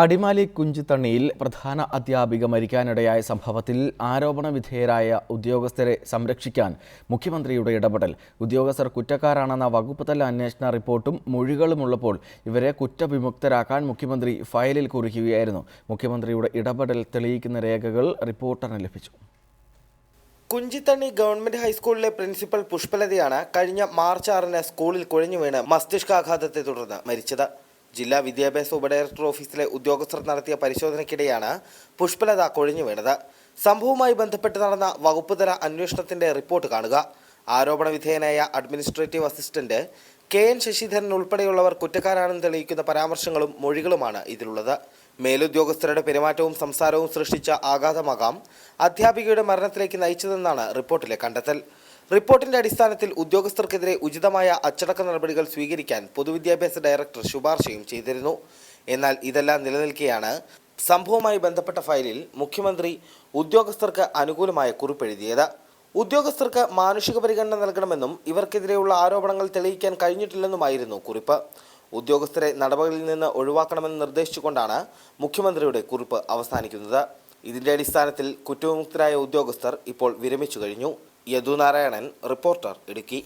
അടിമാലി കുഞ്ചിത്തണ്ണിയിൽ പ്രധാന അധ്യാപിക മരിക്കാനിടയായ സംഭവത്തിൽ ആരോപണ വിധേയരായ ഉദ്യോഗസ്ഥരെ സംരക്ഷിക്കാൻ മുഖ്യമന്ത്രിയുടെ ഇടപെടൽ. ഉദ്യോഗസ്ഥർ കുറ്റക്കാരാണെന്ന വകുപ്പുതല അന്വേഷണ റിപ്പോർട്ടും മൊഴികളുമുള്ളപ്പോൾ ഇവരെ കുറ്റവിമുക്തരാക്കാൻ മുഖ്യമന്ത്രി ഫയലിൽ കുറിക്കുകയായിരുന്നു. മുഖ്യമന്ത്രിയുടെ ഇടപെടൽ തെളിയിക്കുന്ന രേഖകൾ റിപ്പോർട്ടറിന് ലഭിച്ചു. കുഞ്ചിത്തണ്ണി ഗവൺമെന്റ് ഹൈസ്കൂളിലെ പ്രിൻസിപ്പൽ പുഷ്പലതയാണ് കഴിഞ്ഞ മാർച്ച് ആറിന് സ്കൂളിൽ കുഴഞ്ഞു വീണ് മസ്തിഷ്കാഘാതത്തെ തുടർന്ന് മരിച്ചത്. ജില്ലാ വിദ്യാഭ്യാസ ഉപഡയറക്ടർ ഓഫീസിലെ ഉദ്യോഗസ്ഥർ നടത്തിയ പരിശോധനയ്ക്കിടെയാണ് പുഷ്പലത കൊഴിഞ്ഞു വീണത്. സംഭവവുമായി ബന്ധപ്പെട്ട് നടന്ന വകുപ്പുതല അന്വേഷണത്തിന്റെ റിപ്പോർട്ട് കാണുക. ആരോപണ വിധേയനായ administrative assistant K N Sasidharan ഉൾപ്പെടെയുള്ളവർ കുറ്റക്കാരാണെന്ന് തെളിയിക്കുന്ന പരാമർശങ്ങളും മൊഴികളുമാണ് ഇതിലുള്ളത്. മേലുദ്യോഗസ്ഥരുടെ പെരുമാറ്റവും സംസാരവും സൃഷ്ടിച്ച ആഘാതമാകാം. അധ്യാപികയുടെ മരണത്തിലേക്ക് നയിച്ചതെന്നാണ് റിപ്പോർട്ടിലെ കണ്ടെത്തൽ. റിപ്പോർട്ടിന്റെ അടിസ്ഥാനത്തിൽ ഉദ്യോഗസ്ഥർക്കെതിരെ ഉചിതമായ അച്ചടക്ക നടപടികൾ സ്വീകരിക്കാൻ പൊതുവിദ്യാഭ്യാസ ഡയറക്ടർ ശുപാർശയും ചെയ്തിരുന്നു. എന്നാൽ ഇതെല്ലാം നിലനിൽക്കെയാണ്. സംഭവവുമായി ബന്ധപ്പെട്ട ഫയലിൽ മുഖ്യമന്ത്രി ഉദ്യോഗസ്ഥർക്ക് അനുകൂലമായ കുറിപ്പെഴുതിയത് ഉദ്യോഗസ്ഥർക്ക് മാനുഷിക പരിഗണന നൽകണമെന്നും ഇവർക്കെതിരെയുള്ള ആരോപണങ്ങൾ തെളിയിക്കാൻ കഴിഞ്ഞിട്ടില്ലെന്നുമായിരുന്നു കുറിപ്പ്. ഉദ്യോഗസ്ഥരെ നടപടികളിൽ നിന്ന് ഒഴിവാക്കണമെന്ന് നിർദ്ദേശിച്ചുകൊണ്ടാണ് മുഖ്യമന്ത്രിയുടെ കുറിപ്പ് അവസാനിക്കുന്നത്. ഇതിന്റെ അടിസ്ഥാനത്തിൽ കുറ്റവിമുക്തരായ ഉദ്യോഗസ്ഥർ ഇപ്പോൾ വിരമിച്ചു കഴിഞ്ഞു. യദു നാരായണൻ റിപ്പോർട്ടർ ഇടുക്കി